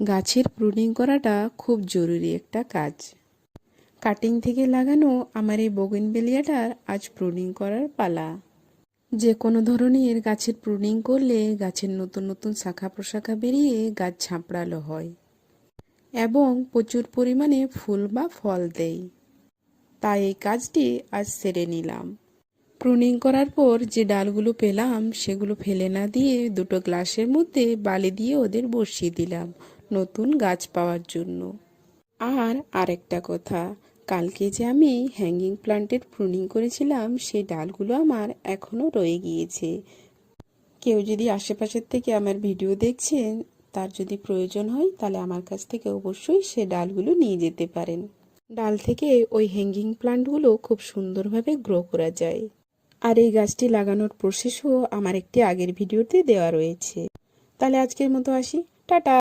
গাছের প্রুনিং করাটা খুব জরুরি একটা কাজ। কাটিং থেকে লাগানো আমার এই বগিনবেলিয়াটার আজ প্রুনিং করার পালা। যে কোনো ধরনের গাছের প্রুনিং করলে গাছের নতুন নতুন শাখা প্রশাখা বেরিয়ে গাছ ঝাঁপড়ালো হয় এবং প্রচুর পরিমাণে ফুল বা ফল দেয়। তাই এই কাজটি আজ সেরে নিলাম। প্রুনিং করার পর যে ডালগুলো পেলাম, সেগুলো ফেলে না দিয়ে দুটো গ্লাসের মধ্যে বালি দিয়ে ওদের বসিয়ে দিলাম। নতুন গাছ পাওয়ার জন্য। আর আরেকটা কথা, কালকে যে আমি হ্যাঙ্গিং প্লান্টের প্রুনিং করেছিলাম, সেই ডালগুলো আমার এখনও রয়ে গিয়েছে। কেউ যদি আশেপাশের থেকে আমার ভিডিও দেখছেন, তার যদি প্রয়োজন হয়, তাহলে আমার কাছ থেকে অবশ্যই সে ডালগুলো নিয়ে যেতে পারেন। ডাল থেকে ওই হ্যাঙ্গিং প্লান্টগুলো খুব সুন্দরভাবে গ্রো করা যায়। আর এই গাছটি লাগানোর প্রসেসও আমার একটি আগের ভিডিওতে দেওয়া রয়েছে। তাহলে আজকের মতো আসি। টাটা!